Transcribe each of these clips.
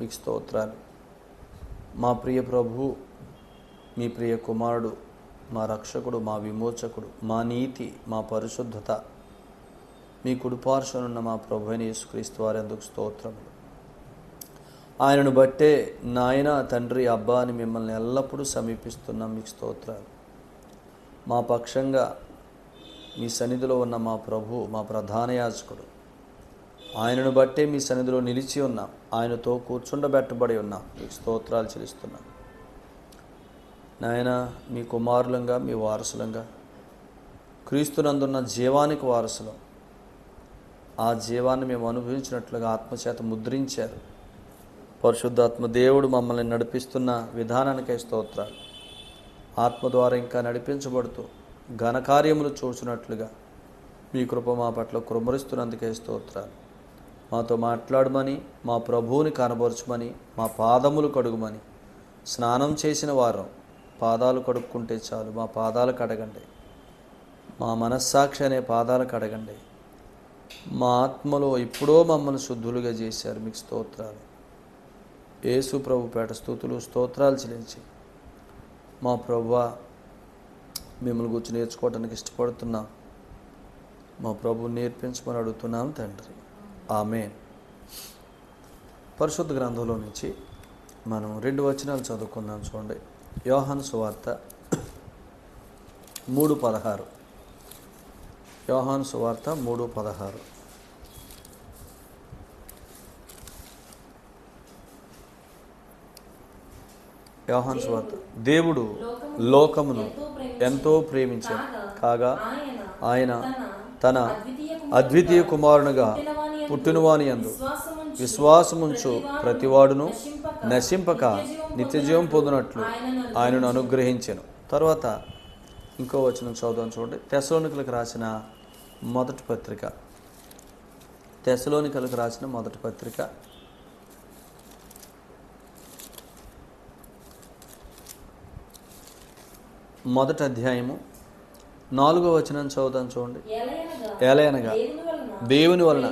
మీకు స్తోత్రాలు. మా ప్రియ ప్రభు మీ ప్రియ కుమారుడు మా రక్షకుడు మా విమోచకుడు మా నీతి మా పరిశుద్ధత మీ కుడిపార్శ్వనున్న మా ప్రభు అయిన యేసుక్రీస్తు వారి అందుకు స్తోత్రములు. ఆయనను బట్టే నాయన తండ్రి అబ్బా అని మిమ్మల్ని ఎల్లప్పుడూ సమీపిస్తున్నాం మీకు స్తోత్రాలు. మా పక్షంగా మీ సన్నిధిలో ఉన్న మా ప్రభు మా ప్రధాన యాజకుడు ఆయనను బట్టే మీ సన్నిధిలో నిలిచి ఉన్నాం. ఆయనతో కూర్చుండబెట్టబడి ఉన్నాం. మీకు స్తోత్రాలు చెల్లిస్తున్నాం. నాయన మీ కుమారులంగా మీ వారసులంగా క్రీస్తునందున్న జీవానికి వారసులం. ఆ జీవాన్ని మేము అనుభవించినట్లుగా ఆత్మచేత ముద్రించారు. పరిశుద్ధాత్మ దేవుడు మమ్మల్ని నడిపిస్తున్న విధానానికై స్తోత్రాలు. ఆత్మ ద్వారా ఇంకా నడిపించబడుతూ ఘనకార్యములు చూసినట్లుగా మీ కృప మా పట్ల కృమరిస్తున్నందుకే స్తోత్రాలు. మాతో మాట్లాడమని మా ప్రభువుని కనబరచమని మా పాదములు కడుగుమని. స్నానం చేసిన వారం పాదాలు కడుక్కుంటే చాలు మా పాదాలు కడగండి. మా మనస్సాక్షి అనే పాదాలు కడగండి. మా ఆత్మలో ఎప్పుడో మమ్మల్ని శుద్ధులుగా చేశారు మీకు స్తోత్రాలు. యేసు ప్రభు పేట స్థుతులు స్తోత్రాలు చెల్లించి. మా ప్రభు మిమ్మల్ని గుర్చి నేర్చుకోవడానికి ఇష్టపడుతున్నాం. మా ప్రభు నేర్పించమని అడుగుతున్నాం తండ్రి. ఆమె పరిశుద్ధ గ్రంథంలో నుంచి మనం రెండు వచనాలు చదువుకుందాం చూడండి. యోహాను సువార్త మూడు పదహారు. యోహాను సువార్త మూడు పదహారు. యోహాను సువార్త. దేవుడు లోకమును ఎంతో ప్రేమించాడు. కాగా ఆయన తన అద్వితీయ కుమారునిగా పుట్టినవాని అందు విశ్వాసముంచు ప్రతివాడును నశింపక నిత్యజీవం పొందినట్లు ఆయనను అనుగ్రహించాను. తర్వాత ఇంకో వచనం చదువుదాం చూడండి. తెసలోనికలకు రాసిన మొదటి పత్రిక. తెసలోనికలకు రాసిన మొదటి పత్రిక. మొదటి అధ్యాయము నాలుగో వచనం చదువుదాం చూడండి. ఎలయనగా దేవుని వలన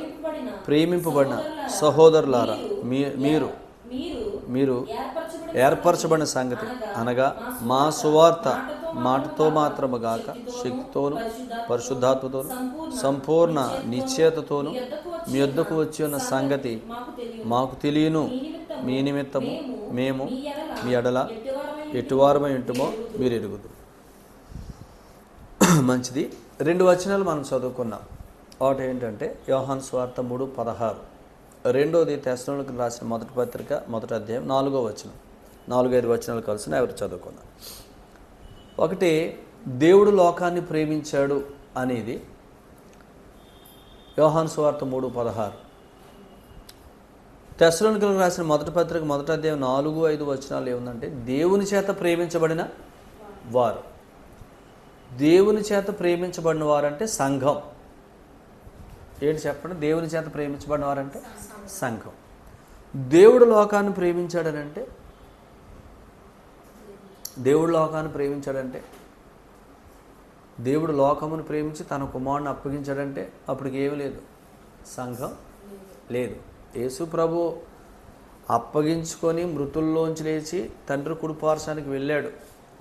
ప్రేమింపబడిన సహోదరులారా మీరు మీరు ఏర్పరచబడిన సంగతి అనగా మా సువార్త మాటతో మాత్రము గాక శక్తితోను పరిశుద్ధాత్మతోను సంపూర్ణ నిశ్చయతతోను మీ వద్దకు వచ్చి ఉన్న సంగతి మాకు తెలియను. మీ నిమిత్తము మేము మీ ఎడల ఎటువారమై ఉంటుమో మీరు ఎరుగుదు మంచిది. రెండు వచనాలు మనం చదువుకున్నాం. ఒకటి ఏంటంటే యోహాన్ స్వార్థ మూడు పదహారు. రెండోది తెసలోనికి రాసిన మొదటి పత్రిక మొదటి అధ్యాయం నాలుగో వచనం. నాలుగైదు వచనాలు కలిసిన ఎవరు చదువుకున్నాం. ఒకటి దేవుడు లోకాన్ని ప్రేమించాడు అనేది యోహాన్ స్వార్థ మూడు పదహారు. తెసలోనికలకు రాసిన మొదటి పత్రిక మొదటి అధ్యాయం నాలుగు ఐదు వచనాలు ఏముందంటే దేవుని చేత ప్రేమించబడిన వారు. దేవుని చేత ప్రేమించబడిన వారంటే సంఘం. ఏంటి చెప్పండి? దేవుని చేత ప్రేమించబడిన వారంటే సంఘం. దేవుడు లోకాన్ని ప్రేమించాడనంటే? దేవుడు లోకాన్ని ప్రేమించాడంటే? దేవుడు లోకమును ప్రేమించి తన కుమారుని అప్పగించాడంటే అప్పటికి ఏమి లేదు. సంఘం లేదు. యేసు ప్రభు అప్పగించుకొని మృతుల్లోంచి లేచి తండ్రి కుడిపార్శానికి వెళ్ళాడు.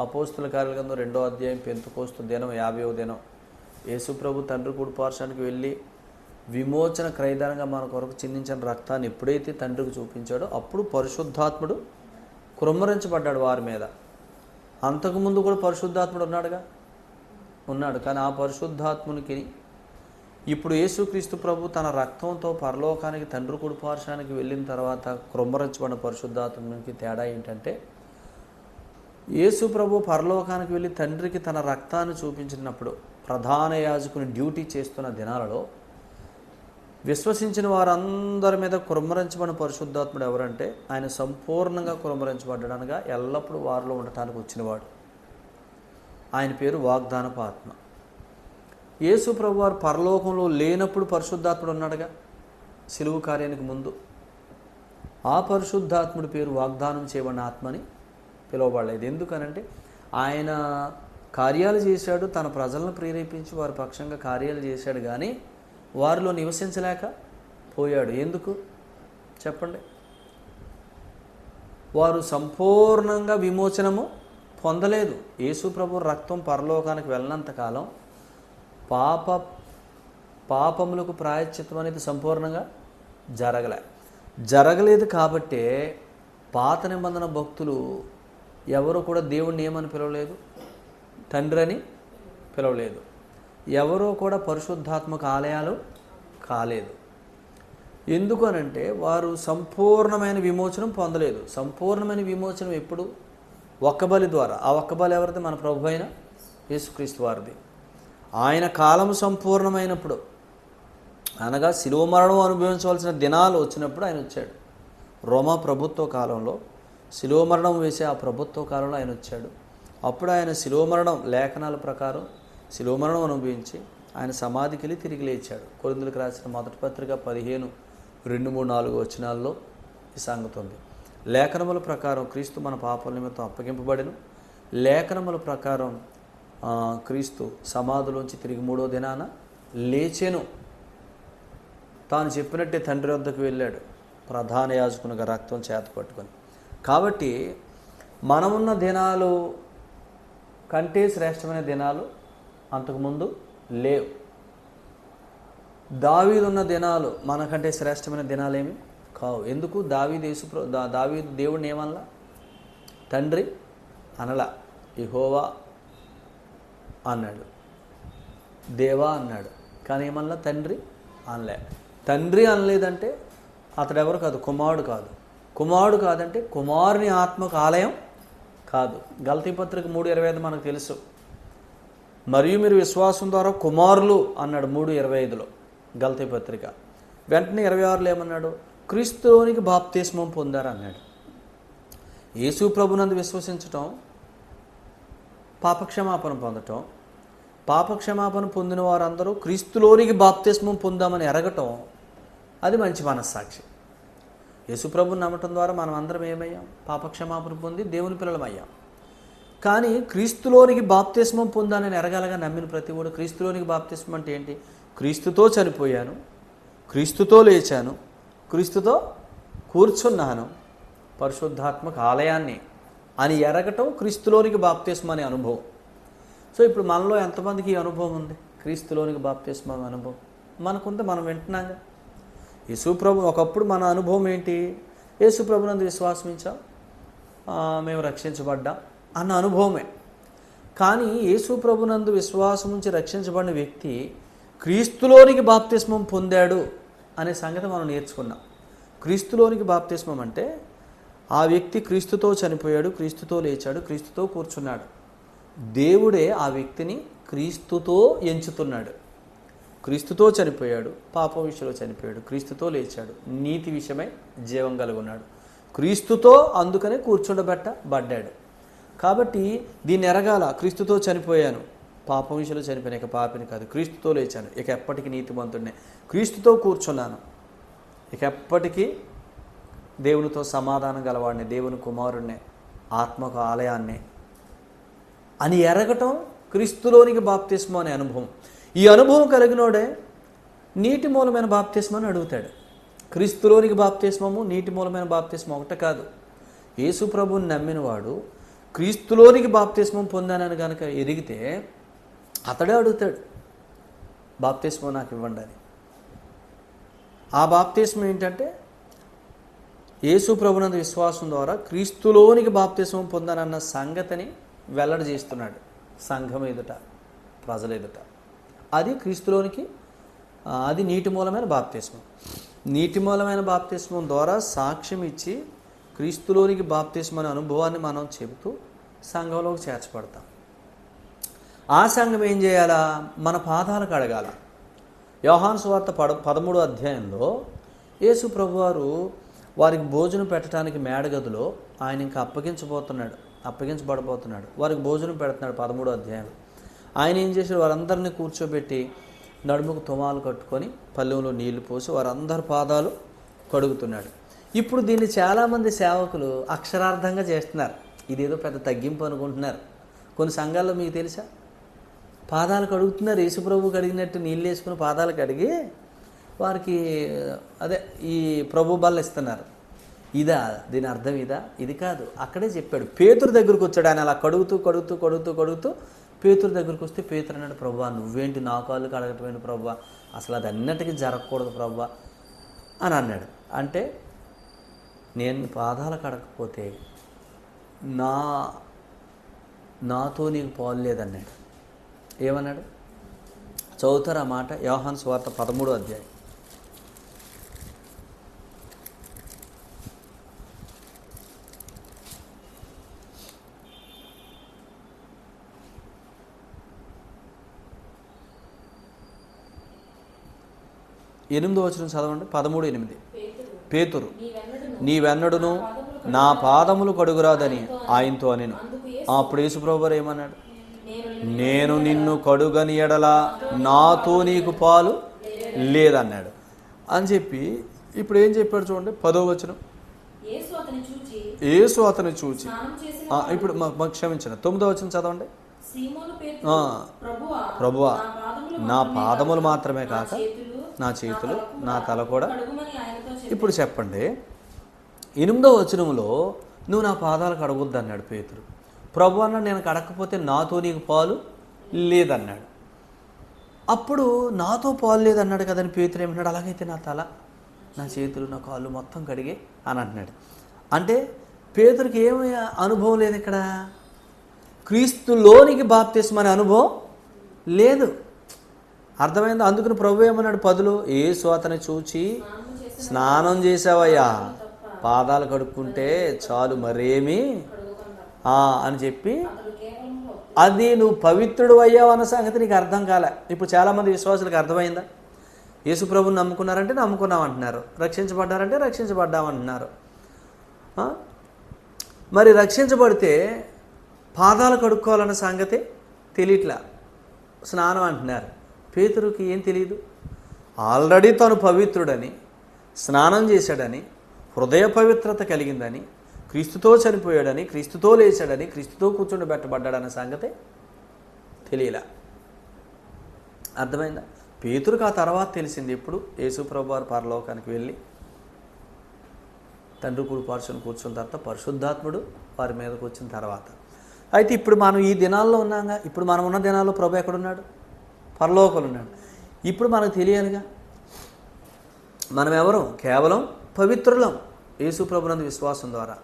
అపోస్తుల కార్యగ్రంథం రెండో అధ్యాయం పెంతుకోస్తు దినం యాభైవ దినం. యేసుప్రభు తండ్రి కుడిపార్శానికి వెళ్ళి విమోచన క్రైదానంగా మన కొరకు చిందించిన రక్తాన్ని ఎప్పుడైతే తండ్రికి చూపించాడో అప్పుడు పరిశుద్ధాత్ముడు కృమ్మరించబడ్డాడు వారి మీద. అంతకుముందు కూడా పరిశుద్ధాత్ముడు ఉన్నాడుగా? ఉన్నాడు. కానీ ఆ పరిశుద్ధాత్మునికి ఇప్పుడు యేసుక్రీస్తు ప్రభు తన రక్తంతో పరలోకానికి తండ్రి కుడిపార్శానికి వెళ్ళిన తర్వాత కృమ్మరించబడిన పరిశుద్ధాత్మునికి తేడా ఏంటంటే యేసు ప్రభు పరలోకానికి వెళ్ళి తండ్రికి తన రక్తాన్ని చూపించినప్పుడు ప్రధాన యాజకుని డ్యూటీ చేస్తున్న దినాలలో విశ్వసించిన వారందరి మీద కురమరించబడిన పరిశుద్ధాత్ముడు ఎవరంటే ఆయన సంపూర్ణంగా కుమ్మరించబడ్డాడనగా ఎల్లప్పుడూ వారిలో ఉండటానికి వచ్చినవాడు. ఆయన పేరు వాగ్దానపు ఆత్మ యేసు ప్రభు వారు పరలోకంలో లేనప్పుడు పరిశుద్ధాత్ముడు ఉన్నాడుగా? సిలువు కార్యానికి ముందు. ఆ పరిశుద్ధాత్ముడి పేరు వాగ్దానం చేయబడిన ఆత్మని పిలువబడలేదు. ఎందుకనంటే ఆయన కార్యాలు చేశాడు తన ప్రజలను ప్రేరేపించి వారి పక్షంగా కార్యాలు చేశాడు కానీ వారిలో నివసించలేక పోయాడు. ఎందుకు? చెప్పండి. వారు సంపూర్ణంగా విమోచనము పొందలేదు. యేసు ప్రభు రక్తం పరలోకానికి వెళ్ళినంత కాలం పాప పాపములకు ప్రాయశ్చిత్వం అనేది సంపూర్ణంగా జరగలే. జరగలేదు కాబట్టే పాత నిబంధన భక్తులు ఎవరు కూడా దేవుణ్ణి ఏమని పిలవలేదు? తండ్రి అని పిలవలేదు. ఎవరో కూడా పరిశుద్ధాత్మక ఆలయాలు కాలేదు. ఎందుకనంటే వారు సంపూర్ణమైన విమోచనం పొందలేదు. సంపూర్ణమైన విమోచనం ఎప్పుడు? ఒక్క బలి ద్వారా. ఆ ఒక్క బలి ఎవరిది? మన ప్రభు అయిన యేసుక్రీస్తు వారిది. ఆయన కాలం సంపూర్ణమైనప్పుడు అనగా శిలువ మరణం అనుభవించవలసిన దినాలు వచ్చినప్పుడు ఆయన వచ్చాడు. రోమా ప్రభుత్వ కాలంలో శిలువ మరణం వేసే ఆ ప్రభుత్వ కాలంలో ఆయన వచ్చాడు. అప్పుడు ఆయన శిలువ మరణం లేఖనాల ప్రకారం శిలువ మరణం అనుభవించి ఆయన సమాధికి వెళ్ళి తిరిగి లేచాడు. కొరిందులకు రాసిన మొదటి పత్రిక పదిహేను రెండు మూడు నాలుగు వచనాల్లో ఈ సంగతి ఉంది. లేఖనముల ప్రకారం క్రీస్తు మన పాపల నిమిత్తం అప్పగింపబడిను. లేఖనముల ప్రకారం క్రీస్తు సమాధిలోంచి తిరిగి మూడో దినాన లేచెను. తాను చెప్పినట్టే తండ్రి వద్దకు వెళ్ళాడు. ప్రధాన యాజకునిగా రక్తం చేత పట్టుకొని. కాబట్టి మనమున్న దినాలు కంటే శ్రేష్టమైన దినాలు అంతకుముందు లేవు. దావీదున్న దినాలు మనకంటే శ్రేష్టమైన దినాలేమి కావు. ఎందుకు? దావీ దేశు దావీ దేవుడిని ఏమనలా? తండ్రి అనలా. ఇహోవా అన్నాడు. దేవా అన్నాడు. కానీ ఏమన్నా తండ్రి అనలే. తండ్రి అనలేదంటే అతడెవరు కాదు? కుమారుడు కాదు. కుమారుడు కాదంటే కుమారుని ఆత్మకు ఆలయం కాదు. గల్తీ పత్రిక మూడు ఇరవై ఐదు మనకు తెలుసు. మరియు మీరు విశ్వాసం ద్వారా కుమారులు అన్నాడు మూడు ఇరవై ఐదులో గల్తీ పత్రిక. వెంటనే ఇరవై ఆరులో ఏమన్నాడు? క్రీస్తులోనికి బాప్తిస్మం పొందారు అన్నాడు. యేసు ప్రభునందు విశ్వసించటం పాపక్షమాపణ పొందటం పాపక్షమాపణ పొందిన వారందరూ క్రీస్తులోనికి బాప్తిస్మం పొందామని ఎరగటం అది మంచి మనస్సాక్షి. యేసుప్రభుని నమ్మటం ద్వారా మనం అందరం ఏమయ్యాం? పాపక్షమాపణ పొంది దేవుని పిల్లలమయ్యాం. కానీ క్రీస్తులోనికి బాప్తిస్మం పొందానని ఎరగాలగా నమ్మిన ప్రతి కూడా క్రీస్తులోనికి బాప్తిస్మం అంటే ఏంటి? క్రీస్తుతో చనిపోయాను క్రీస్తుతో లేచాను క్రీస్తుతో కూర్చున్నాను పరిశుద్ధాత్మక ఆలయాన్ని అని ఎరగటం క్రీస్తులోనికి బాప్తిస్మం అనే అనుభవం. సో ఇప్పుడు మనలో ఎంతమందికి ఈ అనుభవం ఉంది? క్రీస్తులోనికి బాప్తిస్మం అనుభవం. మనకుంటే మనం వింటున్నాగా. యేసుప్రభు ఒకప్పుడు మన అనుభవం ఏంటి? యేసుప్రభునందు విశ్వాసమించాం. మేము రక్షించబడ్డాం అన్న అనుభవమే. కానీ యేసుప్రభునందు విశ్వాసం నుంచి రక్షించబడిన వ్యక్తి క్రీస్తులోనికి బాప్తిస్మం పొందాడు అనే సంగతి మనం నేర్చుకున్నాం. క్రీస్తులోనికి బాప్తిస్మం అంటే ఆ వ్యక్తి క్రీస్తుతో చనిపోయాడు క్రీస్తుతో లేచాడు క్రీస్తుతో కూర్చున్నాడు. దేవుడే ఆ వ్యక్తిని క్రీస్తుతో ఎంచుతున్నాడు. క్రీస్తుతో చనిపోయాడు పాపం విషయంలో చనిపోయాడు క్రీస్తుతో లేచాడు నీతి విషయమై జీవం కలిగి ఉన్నాడు క్రీస్తుతో అందుకనే కూర్చుండబెట్టబడ్డాడు కాబట్టి దీన్ని ఎరగాల క్రీస్తుతో చనిపోయాను పాపం విషయంలో చనిపోయాను ఇక పాపిని కాదు క్రీస్తుతో లేచాను ఇక ఎప్పటికీ నీతిమంతుడినే. క్రీస్తుతో కూర్చున్నాను ఇక ఎప్పటికీ దేవునితో సమాధానం గలవాడిని దేవుని కుమారుణ్ణి ఆత్మకు ఆలయాన్ని అని ఎరగటం క్రీస్తులోనికి బాప్తిస్మం అనే అనుభవం. ఈ అనుభవం కలిగినోడే నీటి మూలమైన బాప్తిస్మం అని అడుగుతాడు. క్రీస్తులోనికి బాప్తిస్మము నీటి మూలమైన బాప్తిస్మం ఒకటే కాదు. యేసు ప్రభుని నమ్మినవాడు క్రీస్తులోనికి బాప్తిస్మం పొందానని కనుక ఎరిగితే అతడే అడుగుతాడు బాప్తిస్మం నాకు ఇవ్వండి అని. ఆ బాప్తిస్మం ఏంటంటే యేసు ప్రభునందు విశ్వాసం ద్వారా క్రీస్తులోనికి బాప్తిస్మం పొందానన్న సంగతిని వెల్లడి చేస్తున్నాడు సంఘం ఎదుట ప్రజల ఎదుట. అది క్రీస్తులోనికి అది నీటి మూలమైన బాప్తిస్మం. నీటి మూలమైన బాప్తిస్మం ద్వారా సాక్ష్యం ఇచ్చి క్రీస్తులోనికి బాప్తిస్మం అనే అనుభవాన్ని మనం చెబుతూ సంఘంలోకి చేర్చబడతాం. ఆ సంఘం ఏం చేయాలా? మన పాదాలకు అడగాల. యోహాన్ సువార్త పద పదమూడు అధ్యాయంలో యేసు ప్రభువారు వారికి భోజనం పెట్టడానికి మేడగదిలో ఆయన ఇంకా అప్పగించబోతున్నాడు అప్పగించబడబోతున్నాడు. వారికి భోజనం పెడుతున్నాడు పదమూడో అధ్యాయం ఆయన ఏం చేశాడు వారందరినీ కూర్చోబెట్టి నడుముకు తుమాలు కట్టుకొని పల్లెంలో నీళ్ళు పోసి వారందరి పాదాలు కడుగుతున్నాడు. ఇప్పుడు దీన్ని చాలామంది సేవకులు అక్షరార్థంగా చేస్తున్నారు. ఇదేదో పెద్ద తగ్గింపు అనుకుంటున్నారు. కొన్ని సంఘాల్లో మీకు తెలుసా? పాదాలు కడుగుతున్నారు. యేసుప్రభు కడిగినట్టు నీళ్ళు వేసుకుని పాదాలు కడిగి వారికి అదే ఈ ప్రభు బల్ల ఇస్తున్నారు. ఇదా? దీని అర్థం ఇదా? ఇది కాదు. అక్కడే చెప్పాడు. పేతురు దగ్గరకు వచ్చాడు. ఆయన అలా కడుగుతూ కడుగుతూ కడుగుతూ కడుగుతూ పేతురు దగ్గరికి వస్తే పేతురు అన్నాడు ప్రభా నువ్వేంటి నా కాళ్ళు కడగటమైన ప్రభా? అసలు అది అన్నిటికీ జరగకూడదు ప్రభా అని అన్నాడు. అంటే నేను పాదాలు కడకపోతే నా నాతో నీకు పాలు లేదన్నాడు. ఏమన్నాడు? చదువుతారు ఆ మాట యోహాన్ స్వార్త పదమూడో అధ్యాయం. ఎనిమిదో వచ్చిన చదవండి. పదమూడు ఎనిమిది. పేతురు నీవెన్నడును నా పాదములు కడుగురాదని ఆయనతో నేను అప్పుడు యేసుప్రభు వారు ఏమన్నాడు? నేను నిన్ను కడుగని ఎడల నాతో నీకు పాలు లేదన్నాడు. అని చెప్పి ఇప్పుడు ఏం చెప్పాడు చూడండి? పదో వచనం. యేసు అతని చూచి ఇప్పుడు మాకు క్షమించండి. తొమ్మిదో వచనం చదవండి. ప్రభువా నా పాదములు మాత్రమే కాక నా చేతులు నా తల కూడా. ఇప్పుడు చెప్పండి. ఎనిమిదో వచనంలో నువ్వు నా పాదాలు కడగొద్దు అన్నాడు పేతురు. ప్రభు అన్న నేను కడకపోతే నాతో నీకు పాలు లేదన్నాడు. అప్పుడు నాతో పాలు లేదన్నాడు కదని పేతురు ఏమన్నాడు అలాగైతే నా తల నా చేతులు నా కాళ్ళు మొత్తం కడిగే అని అంటున్నాడు. అంటే పేతురికి ఏమి అనుభవం లేదు ఇక్కడ? క్రీస్తులోనికి బాప్తిస్మ అనే అనుభవం లేదు. అర్థమైంది? అందుకని ప్రభు ఏమన్నాడు? పదులు ఏసు అతని చూచి స్నానం చేసావయ్యా పాదాలు కడుక్కుంటే చాలు మరేమి? ఆ, అని చెప్పి అది నువ్వు పవిత్రుడు అయ్యావు అన్న సంగతి నీకు అర్థం కాలే. ఇప్పుడు చాలామంది విశ్వాసులకు అర్థమైందా? యేసు ప్రభుని నమ్ముకున్నారంటే నమ్ముకున్నాం అంటున్నారు. రక్షించబడ్డారంటే రక్షించబడ్డామంటున్నారు మరి రక్షించబడితే పాదాలు కడుక్కోవాలన్న సంగతి తెలియట్లా? స్నానం అంటున్నారు. పేతురుకి ఏం తెలియదు ఆల్రెడీ తను పవిత్రుడని స్నానం చేశాడని హృదయ పవిత్రత కలిగిందని క్రీస్తుతో చనిపోయాడని క్రీస్తుతో లేచాడని క్రీస్తుతో కూర్చుండబెట్టబడ్డాడన్న సంగతి తెలియలా. అర్థమైందా? పేతురుకు ఆ తర్వాత తెలిసింది ఎప్పుడు? యేసుప్రభు వారు పరలోకానికి వెళ్ళి తండ్రి కుడి కూర్చున్న తర్వాత పరిశుద్ధాత్ముడు వారి మీదకు వచ్చిన తర్వాత. అయితే ఇప్పుడు మనం ఈ దినాల్లో ఉన్నాగా? ఇప్పుడు మనం ఉన్న దినాల్లో ప్రభు ఎక్కడున్నాడు? పరలోకంలో ఉన్నాడు ఇప్పుడు మనకు తెలియాలిగా. మనం ఎవరు కేవలం పవిత్రులం. యేసు ప్రభునందు విశ్వాసం ద్వారా.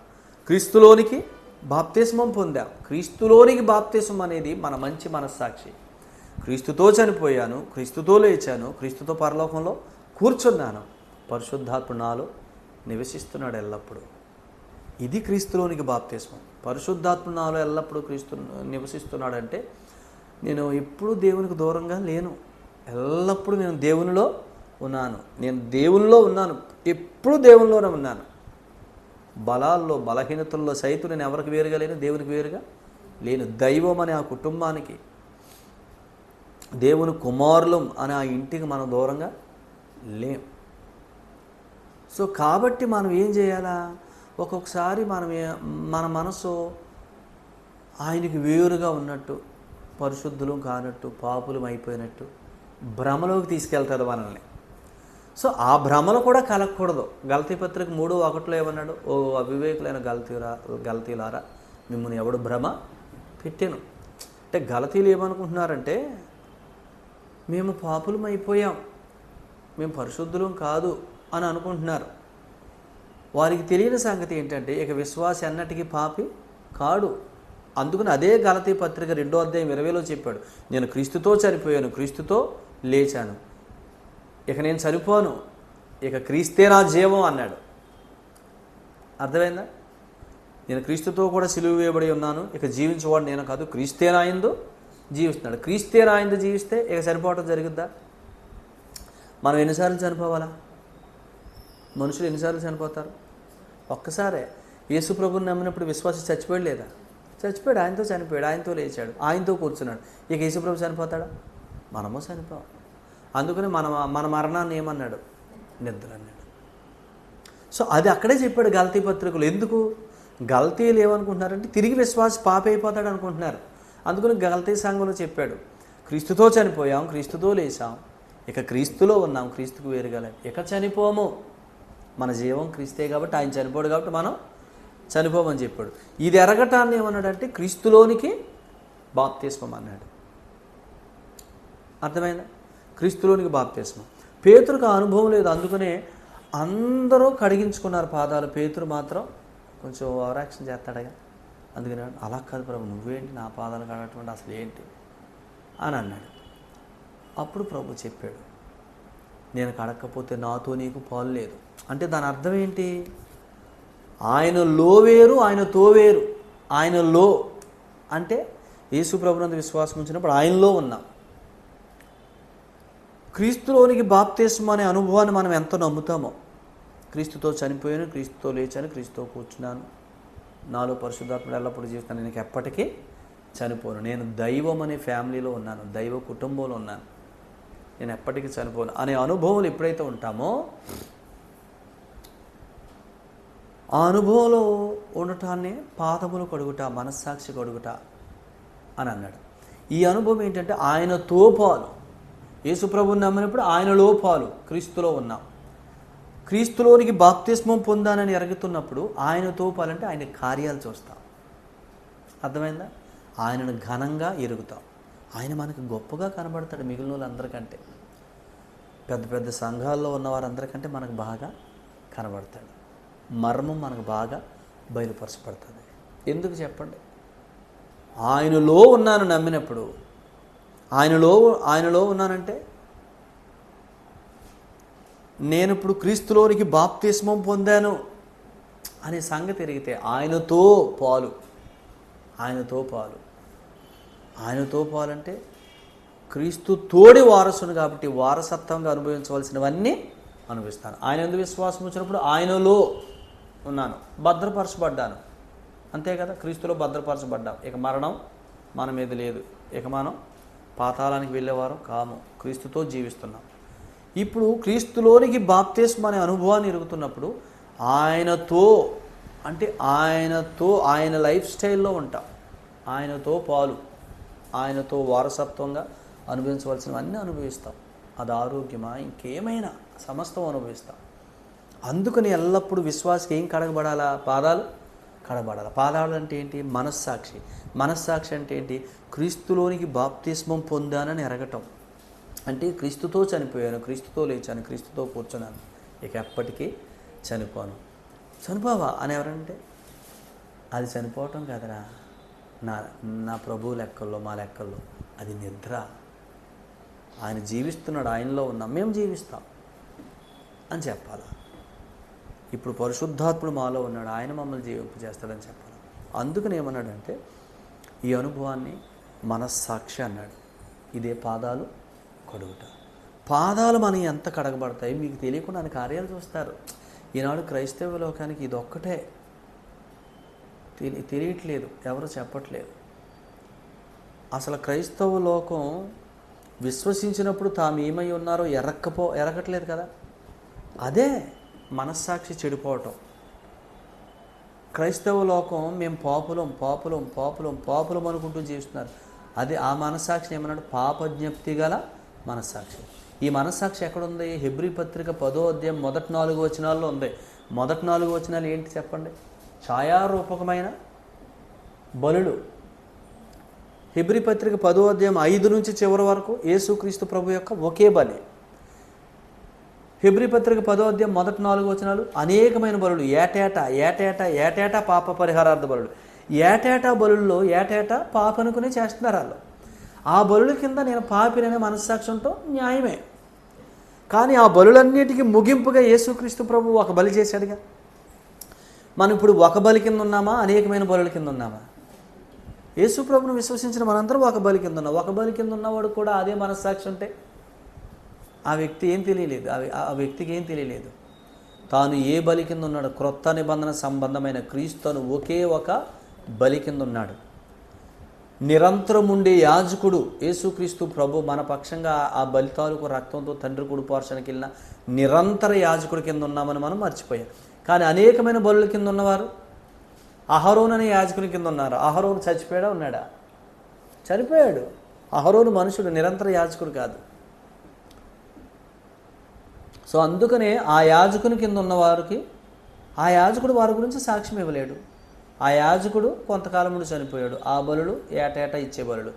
క్రీస్తులోనికి బాప్తిస్మం పొందాం. క్రీస్తులోనికి బాప్తిస్మం అనేది మన మంచి మనస్సాక్షి. క్రీస్తుతో చనిపోయాను క్రీస్తుతో లేచాను క్రీస్తుతో పరలోకంలో కూర్చున్నాను. పరిశుద్ధాత్మనాలో నివసిస్తున్నాడు ఎల్లప్పుడూ. ఇది క్రీస్తులోనికి బాప్తిస్మం. పరిశుద్ధాత్మనాలో ఎల్లప్పుడూ క్రీస్తు నివసిస్తున్నాడంటే నేను ఎప్పుడూ దేవునికి దూరంగా లేను. ఎల్లప్పుడూ నేను దేవునిలో ఉన్నాను. నేను దేవునిలో ఉన్నాను. ఎప్పుడూ దేవునిలోనే ఉన్నాను. బలాల్లో బలహీనతల్లో సైతం నేను ఎవరికి వేరుగా లేను? దేవునికి వేరుగా లేను. దైవం అనే ఆ కుటుంబానికి దేవుని కుమారులం అనే ఆ ఇంటికి మనం దూరంగా లేం. సో కాబట్టి మనం ఏం చేయాలా? ఒక్కొక్కసారి మనం మన మనసు ఆయనకి వేరుగా ఉన్నట్టు పరిశుద్ధులు కానట్టు పాపులం అయిపోయినట్టు భ్రమలోకి తీసుకెళ్తుంది మనల్ని. సో ఆ భ్రమలు కూడా కలగకూడదు. గలతీ పత్రిక మూడు ఒకటిలో ఏమన్నాడు? ఓ అవివేకులైన గలతీరా గలతీలారా మిమ్మల్ని ఎవడు భ్రమ పెట్టాను. అంటే గలతీలు ఏమనుకుంటున్నారంటే మేము పాపులం అయిపోయాం మేము పరిశుద్ధులం కాదు అని అనుకుంటున్నారు. వారికి తెలియని సంగతి ఏంటంటే ఇక విశ్వాసి అన్నటికీ పాపి కాడు. అందుకని అదే గలతీ పత్రిక రెండో అధ్యాయం ఇరవైలో చెప్పాడు నేను క్రీస్తుతో చనిపోయాను క్రీస్తుతో లేచాను. ఇక నేను చనిపోను. ఇక క్రీస్తే నా జీవం అన్నాడు. అర్థమైందా? నేను క్రీస్తుతో కూడా సిలువ వేయబడి ఉన్నాను. ఇక జీవించేవాడు నేను కాదు క్రీస్తే నాయందు జీవిస్తున్నాడు. క్రీస్తే నాయందు జీవిస్తే ఇక చనిపోవటం జరుగుద్దా? మనం ఎన్నిసార్లు చనిపోవాలా? మనుషులు ఎన్నిసార్లు చనిపోతారు? ఒక్కసారే. యేసు ప్రభుని నమ్మినప్పుడు విశ్వాసం చచ్చిపోయలేదా చచ్చిపోయాడు ఆయనతో చనిపోయాడు ఆయనతో లేచాడు ఆయనతో కూర్చున్నాడు. ఇక యేసుప్రభు చనిపోతాడా? మనము చనిపోవాలి అందుకని మన మన మరణాన్ని ఏమన్నాడు? నిద్ర అన్నాడు సో అది అక్కడే చెప్పాడు గల్తీ పత్రికలు. ఎందుకు? గల్తీలు ఏమనుకుంటున్నారంటే తిరిగి విశ్వాస పాప అయిపోతాడు అనుకుంటున్నారు. అందుకని గల్తీ సంఘంలో చెప్పాడు క్రీస్తుతో చనిపోయాం క్రీస్తుతో లేచాం ఇక క్రీస్తులో ఉన్నాం క్రీస్తుకు వేరుగా ఇక చనిపోము. మన జీవం క్రీస్తే కాబట్టి ఆయన చనిపోడు కాబట్టి మనం చనిపోమని చెప్పాడు. ఇది ఎరగటాన్ని ఏమన్నాడంటే క్రీస్తులోనికి బాప్తిస్మం అన్నాడు. అర్థమైందా? క్రీస్తులోనికి బాప్తిస్మం. పేతురుకు ఆ అనుభవం లేదు. అందుకనే అందరూ కడిగించుకున్నారు పాదాలు. పేతురు మాత్రం కొంచెం ఓవరాక్షన్ చేస్తాడుగా. అందుకని అలా కాదు ప్రభు నువ్వేంటి నా పాదాలు కడగటం అసలు ఏంటి అని అన్నాడు. అప్పుడు ప్రభు చెప్పాడు నేను కడకపోతే నాతో నీకు పాలు లేదు. అంటే దాని అర్థం ఏంటి? ఆయన లో వేరు ఆయన తో వేరు. ఆయన లో. అంటే యేసు ప్రభునందు విశ్వాసం ఉంచినప్పుడు ఆయనలో ఉన్నాం. క్రీస్తులోనికి బాప్తీసం అనే అనుభవాన్ని మనం ఎంత నమ్ముతామో. క్రీస్తుతో చనిపోయాను క్రీస్తుతో లేచాను క్రీస్తుతో కూర్చున్నాను. నాలో పరిశుద్ధాత్మడు ఎల్లప్పుడూ జీవితాను నేను ఎప్పటికీ చనిపోను. నేను దైవం అనే ఫ్యామిలీలో ఉన్నాను. దైవ కుటుంబంలో ఉన్నాను. నేను ఎప్పటికీ చనిపోను. అనే అనుభవాలు ఎప్పుడైతే ఉంటామో ఆ అనుభవంలో ఉండటాన్ని పాదములు కడుగుట మనస్సాక్షి కడుగుట అని అన్నాడు. ఈ అనుభవం ఏంటంటే ఆయనతో పాలు యేసుప్రభుని నమ్మినప్పుడు ఆయనలో పాలు క్రీస్తులో ఉన్నాం. క్రీస్తులోనికి బాప్తిస్మం పొందానని ఎరుగుతున్నప్పుడు ఆయనతో పాలంటే ఆయన కార్యాలు చూస్తాం. అర్థమైందా? ఆయనను ఘనంగా ఎరుగుతాం. ఆయన మనకు గొప్పగా కనబడతాడు మిగిలిన వాళ్ళందరికంటే పెద్ద పెద్ద సంఘాల్లో ఉన్న వారందరికంటే మనకు బాగా కనబడతాడు. మర్మం మనకు బాగా బయలుపరచబడుతుంది. ఎందుకు చెప్పండి? ఆయనలో ఉన్నాను నమ్మినప్పుడు. ఆయనలో ఆయనలో ఉన్నానంటే? నేను ఇప్పుడు క్రీస్తులోనికి బాప్తిస్మం పొందాను అనే సంగతి ఎరిగితే ఆయనతో పాలు. ఆయనతో పాలు. ఆయనతో పాలంటే క్రీస్తు తోడి వారసుడు కాబట్టి వారసత్వంగా అనుభవించవలసినవన్నీ అనుభవిస్తాను. ఆయన ఎందుకు విశ్వాసం వచ్చినప్పుడు ఆయనలో ఉన్నాను. భద్రపరచబడ్డాను. అంతే కదా? క్రీస్తులో భద్రపరచబడ్డాం. ఇక మరణం మన మీద లేదు. ఇక మనం పాతాళానికి వెళ్ళేవారు కాము. క్రీస్తుతో జీవిస్తున్నాం. ఇప్పుడు క్రీస్తులోనికి బాప్తిస్మ అనే అనుభవాన్ని ఎరుగుతున్నప్పుడు ఆయనతో అంటే ఆయనతో ఆయన లైఫ్ స్టైల్లో ఉంటాం. ఆయనతో పాలు ఆయనతో వారసత్వంగా అనుభవించవలసినవన్నీ అనుభవిస్తాం. అది ఆరోగ్యమా? ఇంకేమైనా సమస్తం అనుభవిస్తాం. అందుకని ఎల్లప్పుడూ విశ్వాసకి ఏం కడగబడాలా? పాదాలు కడబడాలి పాదాలు అంటే ఏంటి? మనస్సాక్షి. మనస్సాక్షి అంటే ఏంటి? క్రీస్తులోనికి బాప్తిస్మం పొందానని ఎరగటం. అంటే క్రీస్తుతో చనిపోయాను క్రీస్తుతో లేచాను క్రీస్తుతో కూర్చున్నాను. ఇక ఎప్పటికీ చనిపోను. చనిపోవా? అని ఎవరంటే? అది చనిపోవటం కదరా. నా నా ప్రభు లెక్కల్లో మా లెక్కల్లో అది నిద్ర. ఆయన జీవిస్తున్నాడు ఆయనలో ఉన్నాం. మేము జీవిస్తాం అని చెప్పాలా? ఇప్పుడు పరిశుద్ధాత్ముడు మాలో ఉన్నాడు ఆయన మమ్మల్ని జీవింపు చేస్తాడని చెప్పాలి. అందుకని ఏమన్నాడంటే ఈ అనుభవాన్ని మనస్సాక్షి అన్నాడు. ఇదే పాదాలు కడుగుట. పాదాలు మనం ఎంత కడగబడతాయి మీకు తెలియకుండా ఆయన కార్యాలు చూస్తారు. ఈనాడు క్రైస్తవ లోకానికి ఇదొక్కటే. తెలి తెలియట్లేదు ఎవరు చెప్పట్లేదు. అసలు క్రైస్తవ లోకం విశ్వసించినప్పుడు తాము ఏమై ఉన్నారో ఎరక్కపో ఎరగట్లేదు కదా? అదే. మనస్సాక్షి చెడిపోవటం. క్రైస్తవ లోకం మేము పాపులం పాపులం పాపులం పాపులం అనుకుంటూ జీవిస్తున్నారు. అది ఆ మనస్సాక్షిని ఏమన్నాడు? పాపజ్ఞప్తి గల మనస్సాక్షి. ఈ మనస్సాక్షి ఎక్కడుంది? హెబ్రి పత్రిక పదో అధ్యాయం మొదటి నాలుగు వచనాల్లో ఉంది. మొదటి నాలుగు వచనాలు ఏంటి చెప్పండి? ఛాయారూపకమైన బలులు. హెబ్రి పత్రిక పదో అధ్యాయం ఐదు నుంచి చివరి వరకు యేసుక్రీస్తు ప్రభు యొక్క ఒకే బలి. హెబ్రి పత్రిక పదో అధ్యాయం మొదటి నాలుగు వచనాలు అనేకమైన బలులు ఏటేటా ఏటేటా ఏటేటా పాప పరిహారార్థ బలులు. ఏటేటా బలుల్లో ఏటేటా పాప అనుకునే చేస్తున్నారు వాళ్ళు. ఆ బలుల కింద నేను పాపిననే మనస్సాక్షంతో న్యాయమే. కానీ ఆ బలులన్నిటికీ ముగింపుగా యేసుక్రీస్తు ప్రభు ఒక బలి చేశాడుగా. మనం ఇప్పుడు ఒక బలి కింద ఉన్నామా? అనేకమైన బలుల కింద ఉన్నామా? యేసు ప్రభును విశ్వసించిన మనందరం ఒక బలి కింద ఉన్నాం. ఒక బలి కింద ఉన్నవాడు కూడా అదే మనస్సాక్షి ఉంటే ఆ వ్యక్తి ఏం తెలియలేదు. ఆ వ్యక్తికి ఏం తెలియలేదు. తాను ఏ బలి కింద ఉన్నాడు క్రొత్త నిబంధన సంబంధమైన క్రీస్తును ఒకే ఒక బలి కింద ఉన్నాడు. నిరంతరం ఉండే యాజకుడు యేసుక్రీస్తు ప్రభు మన పక్షంగా ఆ బలి తాలూకు రక్తంతో తండ్రి కుడి పోర్షణకి వెళ్ళిన నిరంతర యాజకుడి కింద ఉన్నామని మనం మర్చిపోయాం. కానీ అనేకమైన బలుల కింద ఉన్నవారు అహరోన్ అనే యాజకుని కింద ఉన్నారు. అహరోన్ చచ్చిపోయాడా? ఉన్నాడా? చనిపోయాడు. అహరోను మనుషుడు నిరంతర యాజకుడు కాదు. సో అందుకనే ఆ యాజకుని కింద ఉన్నవారికి ఆ యాజకుడు వారి గురించి సాక్ష్యం ఇవ్వలేడు. ఆ యాజకుడు కొంతకాలముడు చనిపోయాడు. ఆ బలుడు ఏటేటా ఇచ్చే బలుడు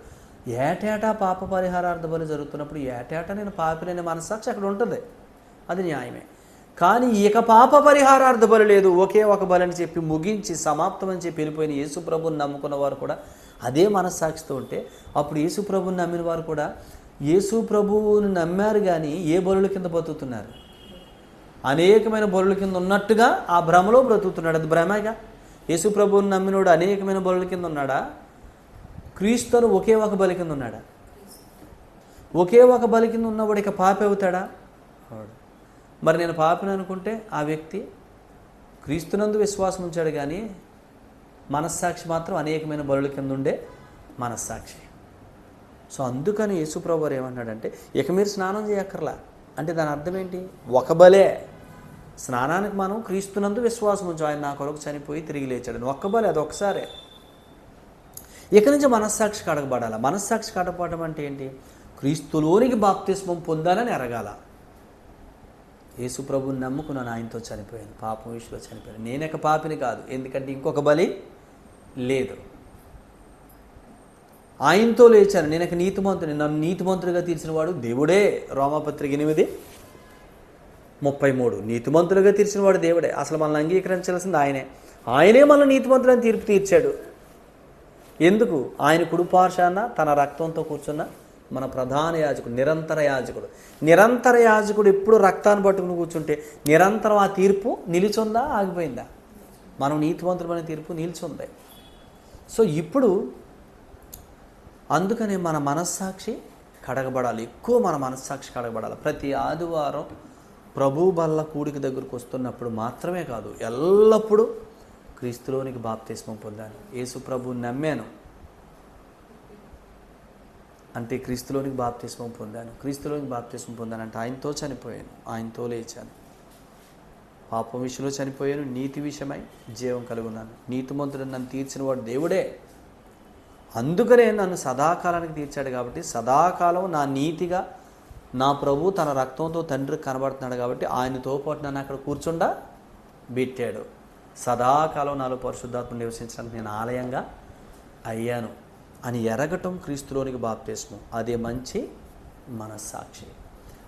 ఏటేటా పాప పరిహారార్థ బలి జరుగుతున్నప్పుడు ఏటేటా నేను పాపిలేని మనస్సాక్షి అక్కడ ఉంటుంది. అది న్యాయమే. కానీ ఇక పాప పరిహారార్థ బలి లేదు. ఒకే ఒక బలి అని చెప్పి ముగించి సమాప్తం అని చెప్పి వెళ్ళిపోయిన యేసు ప్రభుని నమ్ముకున్న వారు కూడా అదే మనస్సాక్షితో ఉంటే అప్పుడు యేసు ప్రభుని నమ్మిన వారు కూడా యేసు ప్రభువుని నమ్మారు కానీ ఏ బలుల కింద బతుకుతున్నారు? అనేకమైన బొరుల కింద ఉన్నట్టుగా ఆ భ్రమలో బ్రతుకుతున్నాడు. అది భ్రమేగా యేసు ప్రభువుని నమ్మినోడు అనేకమైన బొరుల కింద ఉన్నాడా? క్రీస్తును ఒకే ఒక బలి కింద ఉన్నాడా? ఒకే ఒక బలి కింద ఉన్నవాడు ఇక పాపి అవుతాడా? మరి నేను పాపిని అనుకుంటే ఆ వ్యక్తి క్రీస్తునందు విశ్వాసం ఉంచాడు కానీ మనస్సాక్షి మాత్రం అనేకమైన బలుల కింద ఉండే మనస్సాక్షి. సో అందుకని యేసుప్రభు వారు ఏమన్నాడంటే ఇక మీరు స్నానం చేయక్కర్లా. అంటే దాని అర్థం ఏంటి? ఒక బలే. స్నానానికి మనం క్రీస్తునందు విశ్వాసం ఉంచాం. ఆయన నా కొరకు చనిపోయి తిరిగి లేచాడు. ఒక్క బలే అది ఒకసారే ఇక నుంచి మనస్సాక్షి కడగబడాలి? మనస్సాక్షి కడగబడడం అంటే ఏంటి? క్రీస్తులోనికి బాప్తిస్మం పొందాలని ఎరగాల యేసు ప్రభుని నమ్ముకున్నాను ఆయనతో చనిపోయాను పాపం విషయంలో చనిపోయాను నేనొక పాపిని కాదు. ఎందుకంటే ఇంకొక బలి లేదు. ఆయనతో లేచాను. నేను నీతిమంతుని. నన్ను నీతిమంతుడిగా తీర్చిన వాడు దేవుడే. రోమాపత్రిక ఎనిమిది ముప్పై మూడు. నీతిమంతులుగా తీర్చిన వాడు దేవుడే. అసలు మనల్ని అంగీకరించాల్సింది ఆయనే. ఆయనే మనల్ని నీతిమంతులని తీర్పు తీర్చాడు. ఎందుకు? ఆయన కుడిపార్శాన తన రక్తంతో కూర్చున్న మన ప్రధాన యాజకుడు నిరంతర యాజకుడు. నిరంతర యాజకుడు ఎప్పుడు రక్తాన్ని పట్టుకుని కూర్చుంటే నిరంతరం ఆ తీర్పు నిలిచుందా ఆగిపోయిందా? మనం నీతివంతులమైన తీర్పు నిలిచుంది. సో ఇప్పుడు అందుకనే మన మనస్సాక్షి కడగబడాలి. ఎక్కువ మన మనస్సాక్షి కడగబడాలి. ప్రతి ఆదివారం ప్రభు బల్ల కూడికి దగ్గరకు వస్తున్నప్పుడు మాత్రమే కాదు ఎల్లప్పుడూ క్రీస్తులోనికి బాప్తిస్మం పొందాను యేసు ప్రభు నమ్మాను. అంటే క్రీస్తులోనికి బాప్తిస్మం పొందాను. క్రీస్తులోనికి బాప్తిస్మం పొందాను అంటే ఆయనతో చనిపోయాను. ఆయనతో లేచాను. పాపం విషయంలో చనిపోయాను. నీతి విషయమై జీవం కలుగున్నాను. నీతిమంతుడు నన్ను తీర్చిన వాడు దేవుడే. అందుకనే నన్ను సదాకాలానికి తీర్చాడు కాబట్టి సదాకాలం నా నీతిగా నా ప్రభు తన రక్తంతో తండ్రికి కనబడుతున్నాడు కాబట్టి ఆయనతో పాటు నన్ను అక్కడ కూర్చుండా బిట్టాడు సదాకాలం నాలో పరిశుద్ధాత్మ నివసించడానికి నేను ఆలయంగా అయ్యాను. అని ఎరగటం క్రీస్తులోనికి బాప్తిస్మం. అదే మంచి మనస్సాక్షి.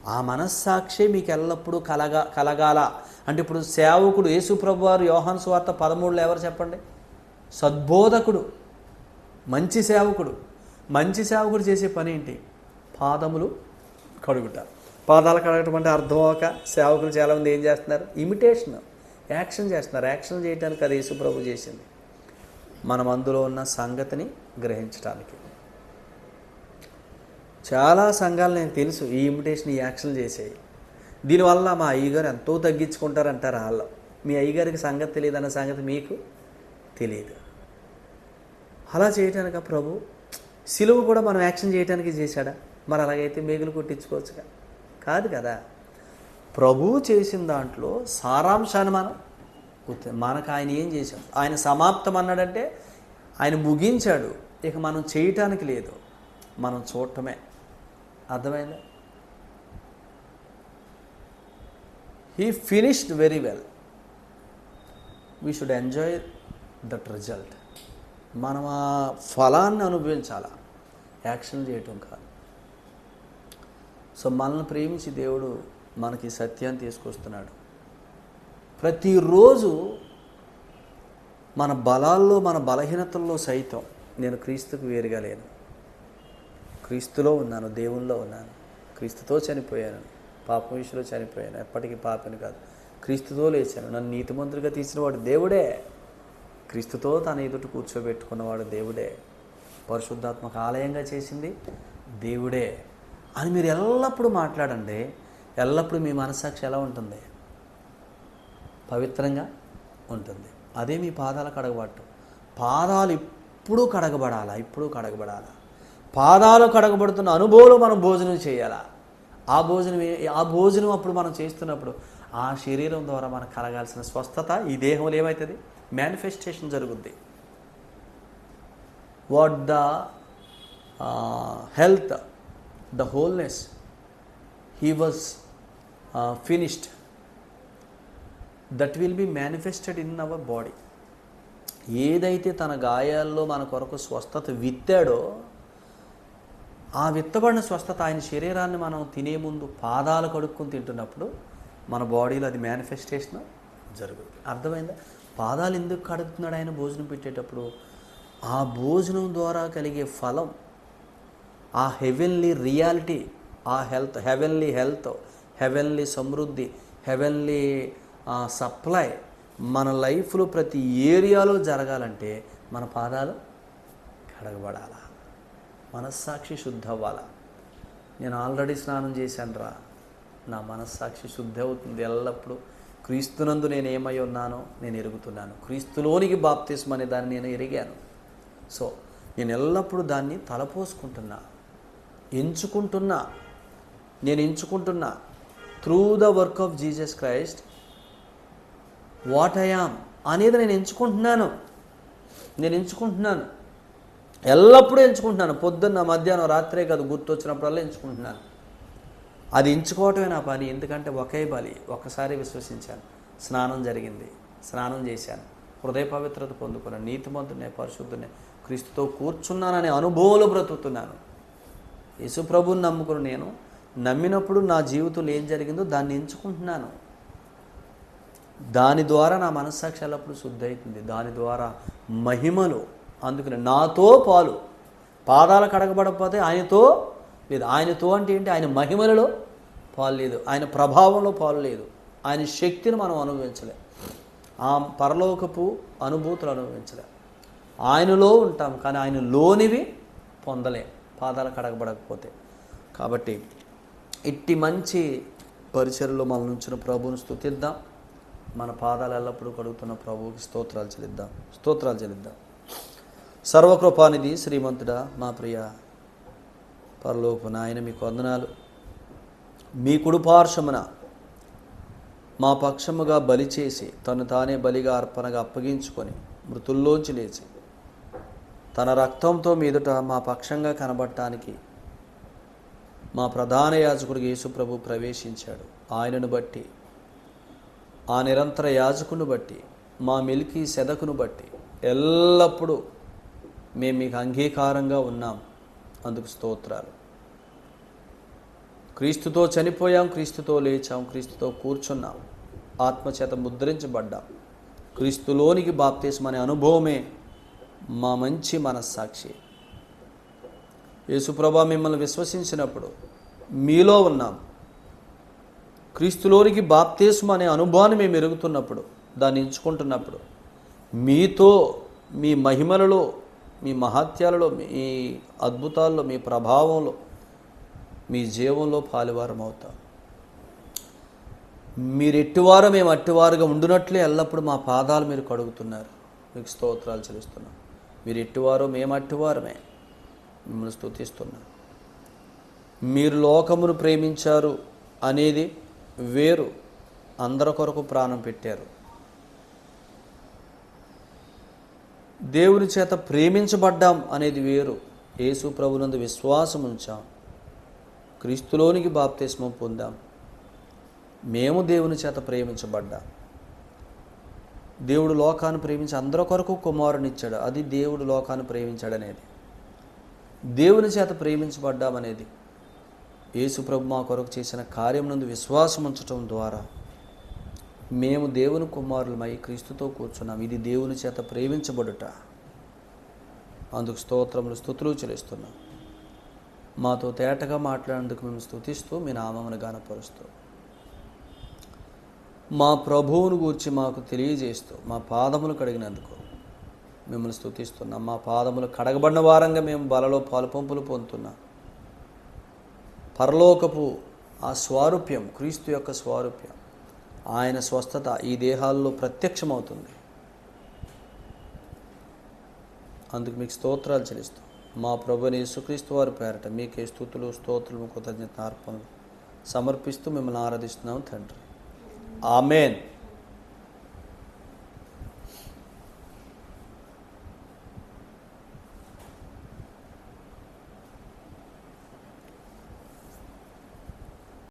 ఆ మనస్సాక్షి మీకు ఎల్లప్పుడూ కలగా కలగాల. అంటే ఇప్పుడు సేవకుడు యేసుప్రభు వారు యోహాన్ సువార్త పదమూడులో ఎవరు చెప్పండి? సద్బోధకుడు. మంచి సేవకుడు. మంచి సేవకుడు చేసే పని ఏంటి? పాదములు కడుగుట. పాదాలు కడగటం అంటే అర్థం అవక సేవకులు చాలామంది ఏం చేస్తున్నారు? ఇమిటేషన్ యాక్షన్ చేస్తున్నారు. యాక్షన్ చేయడానికి అది యేసుప్రభు చేసింది. మనం అందులో ఉన్న సంగతిని గ్రహించడానికి చాలా సంఘాలు నేను తెలుసు ఈ ఇమిటేషన్ ఈ యాక్షన్ చేసేవి దీనివల్ల మా అయ్యగారు ఎంతో తగ్గించుకుంటారంటారు వాళ్ళు. మీ అయ్యగారికి సంగతి తెలియదు అన్న సంగతి మీకు తెలియదు. అలా చేయటానికి ప్రభు? సిలువ కూడా మనం యాక్షన్ చేయడానికి చేశాడా? మరి అలాగైతే మేగులు కొట్టించుకోవచ్చుగా. కాదు కదా. ప్రభువు చేసిన దాంట్లో సారాంశాన్ని మనం గుర్తు మనకు ఆయన ఏం చేశాడు? ఆయన సమాప్తం అన్నాడంటే ఆయన ముగించాడు. ఇక మనం చేయటానికి లేదు. మనం చూడటమే. అర్థమైందా? He finished very well we should enjoy that result మనం ఆ ఫలాన్ని అనుభవించాలా? యాక్షన్ చేయటం కాదు. సో మనల్ని ప్రేమించి దేవుడు మనకి సత్యాన్ని తీసుకొస్తున్నాడు. ప్రతిరోజు మన బలాల్లో మన బలహీనతల్లో సైతం నేను క్రీస్తుకు వేరుగా లేను. క్రీస్తులో ఉన్నాను దేవుల్లో ఉన్నాను. క్రీస్తుతో చనిపోయాను. పాపం విషయంలో చనిపోయాను. ఎప్పటికీ పాపని కాదు. క్రీస్తుతో లేచాను. నన్ను నీతిమంతుడిగా తీసిన వాడు దేవుడే. క్రీస్తుతో తన ఎదుట కూర్చోబెట్టుకున్నవాడు దేవుడే. పరిశుద్ధాత్మక ఆలయంగా చేసింది దేవుడే. అని మీరు ఎల్లప్పుడూ మాట్లాడండి. ఎల్లప్పుడూ మీ మనస్సాక్షి ఎలా ఉంటుంది? పవిత్రంగా ఉంటుంది. అదే మీ పాదాలు కడగబట్టు. పాదాలు ఎప్పుడూ కడగబడాలా? ఇప్పుడు కడగబడాలా? పాదాలు కడగబడుతున్న అనుభవంలో మనం భోజనం చేయాలా? ఆ భోజనం ఆ భోజనం అప్పుడు మనం చేస్తున్నప్పుడు ఆ శరీరం ద్వారా మనకు కలగాల్సిన స్వస్థత ఈ దేహంలో ఏమవుతుంది మేనిఫెస్టేషన్ జరుగుద్ది. What the health the wholeness he was finished that will be manifested in our body ఏదైతే తన గాయాల్లో మన కొరకు స్వస్థత విత్తాడో ఆ విత్తబడిన స్వస్థత ఆయన శరీరాన్ని మనం తినే ముందు పాదాలు కడుక్కొని తింటున్నప్పుడు మన బాడీలో అది మేనిఫెస్టేషన్ జరుగుతుంది. అర్థమైందా? పాదాలు ఎందుకు కడుగుతున్నాడు ఆయన భోజనం పెట్టేటప్పుడు? ఆ భోజనం ద్వారా కలిగే ఫలం ఆ హెవెన్లీ రియాలిటీ ఆ హెల్త్ హెవెన్లీ హెల్త్ హెవెన్లీ సమృద్ధి హెవెన్లీ సప్లై మన లైఫ్లో ప్రతి ఏరియాలో జరగాలంటే మన పాదాలు కడగబడాల? మనస్సాక్షి శుద్ధ అవ్వాలా నేను ఆల్రెడీ స్నానం చేశాను రా నా మనస్సాక్షి శుద్ధి అవుతుంది. ఎల్లప్పుడూ క్రీస్తునందు నేను ఏమై ఉన్నానో నేను ఎరుగుతున్నాను. క్రీస్తులోనికి బాప్తిస్మ అనే దాన్ని నేను ఎరిగాను. సో నేను ఎల్లప్పుడూ దాన్ని తలపోసుకుంటున్నాను ఎంచుకుంటున్నా నేను ఎంచుకుంటున్నా through the work of Jesus Christ what I am అనేది నేను ఎంచుకుంటున్నాను. నేను ఎంచుకుంటున్నాను. ఎల్లప్పుడూ ఎంచుకుంటున్నాను. పొద్దున్న మధ్యాహ్నం రాత్రే కాదు గుర్తు వచ్చినప్పుడల్లా ఎంచుకుంటున్నాను. అది ఎంచుకోవటమే నా పని. ఎందుకంటే ఒకే బలి. ఒక్కసారి విశ్వసించాను. స్నానం జరిగింది. స్నానం చేశాను. హృదయ పవిత్రత పొందుకున్నాను. నీతిమంతునే పరిశుద్ధునే క్రీస్తుతో కూర్చున్నాననే అనుభవంలో బ్రతుకుతున్నాను. యేసుప్రభుని నమ్ముకుని నేను నమ్మినప్పుడు నా జీవితంలో ఏం జరిగిందో దాన్ని ఎంచుకుంటున్నాను. దాని ద్వారా నా మనస్సాక్షి అప్పుడు శుద్ధి అవుతుంది దాని ద్వారా మహిమలు అందుకని నాతో పాలు. పాదాలు కడగబడకపోతే ఆయనతో లేదు. ఆయనతో అంటే ఏంటి? ఆయన మహిమలలో పాలు లేదు. ఆయన ప్రభావంలో పాలు లేదు. ఆయన శక్తిని మనం అనుభవించలేం. ఆ పరలోకపు అనుభూతులు అనుభవించలేం. ఆయనలో ఉంటాం కానీ ఆయన లోనివి పొందలేం. పాదాలు కడగబడకపోతే. కాబట్టి ఇట్టి మంచి పరిచయలో మనం ఉంచిన ప్రభువుని స్థుతిద్దాం మన పాదాలు ఎల్లప్పుడూ కడుగుతున్న ప్రభువుకి స్తోత్రాలు చెల్లిద్దాం. స్తోత్రాలు చెల్లిద్దాం. సర్వకృపానిధి శ్రీమంతుడా మా ప్రియ పరలోపు నాయన మీకు వందనాలు. మీ కుడుపార్శ్వమున మా పక్షముగా బలి చేసి తను తానే బలిగా అర్పణగా అప్పగించుకొని మృతుల్లోంచి లేచి తన రక్తంతో మీదుట మా పక్షంగా కనబడటానికి మా ప్రధాన యాజకుడు యేసుప్రభు ప్రవేశించాడు. ఆయనను బట్టి ఆ నిరంతర యాజకును బట్టి మా మెలికి సెదకును బట్టి ఎల్లప్పుడూ మేము మీకు అంగీకారంగా ఉన్నాం. అందుకు స్తోత్రాలు. క్రీస్తుతో చనిపోయాం క్రీస్తుతో లేచాం క్రీస్తుతో కూర్చున్నాం. ఆత్మచేత ముద్రించబడ్డాం. క్రీస్తులోనికి బాప్తీసం అనే అనుభవమే మా మంచి మనస్సాక్షి. యేసుప్రభ మిమ్మల్ని విశ్వసించినప్పుడు మీలో ఉన్నాం. క్రీస్తులోనికి బాప్తీసం అనే అనుభవాన్ని మేము ఎరుగుతున్నప్పుడు దాన్ని ఎంచుకుంటున్నప్పుడు మీతో మీ మహిమలలో మీ మహత్యాలలో మీ అద్భుతాల్లో మీ ప్రభావంలో మీ జీవంలో పాలువారం అవుతాం. మీరు ఎట్టివారు మేము అట్టివారుగా ఉండునట్లే ఎల్లప్పుడూ మా పాదాలు మీరు కడుగుతున్నారు. మీకు స్తోత్రాలు చెల్లిస్తున్నాం. మీరు ఎట్టివారో మేము అట్టివారమే. మిమ్మల్ని స్థుతిస్తున్నాం మీరు లోకమును ప్రేమించారు అనేది వేరు. అందరి కొరకు ప్రాణం పెట్టారు. దేవుని చేత ప్రేమించబడ్డాం అనేది వేరు. యేసు ప్రభునందు విశ్వాసం ఉంచాం. క్రీస్తులోనికి బాప్తిస్మం పొందాం. మేము దేవుని చేత ప్రేమించబడ్డాం. దేవుడు లోకాన్ని ప్రేమించి అందరి కొరకు కుమారునిచ్చాడు. అది దేవుడు లోకాన్ని ప్రేమించాడనేది. దేవుని చేత ప్రేమించబడ్డామనేది. యేసు ప్రభు మా కొరకు చేసిన కార్యం నందు విశ్వాసం ఉంచటం ద్వారా మేము దేవుని కుమారులమై క్రీస్తుతో కూర్చున్నాం. ఇది దేవుని చేత ప్రేమించబడుట. అందుకు స్తోత్రములు స్థుతులు చెల్లిస్తున్నాం. మాతో తేటగా మాట్లాడేందుకు మేము స్తుతిస్తూ మీ నామమును గానపరుస్తూ మా ప్రభువును గూర్చి మాకు తెలియజేస్తూ మా పాదములు కడిగినందుకు మిమ్మల్ని స్థుతిస్తున్నాం మా పాదములు కడగబడిన వారంగా మేము బలలో పాలుపంపులు పొందుతున్నాం. పరలోకపు ఆ స్వారూప్యం క్రీస్తు యొక్క స్వారూప్యం ఆయన స్వస్థత ఈ దేహాల్లో ప్రత్యక్షమవుతుంది. అందుకు మీకు స్తోత్రాలు చెల్లిస్తాం మా ప్రభుని యేసుక్రీస్తు వారి పేరట మీకే స్థుతులు స్తోత్రులు కృతజ్ఞత అర్పణలు సమర్పిస్తూ మిమ్మల్ని ఆరాధిస్తున్నాం తండ్రి. 아멘.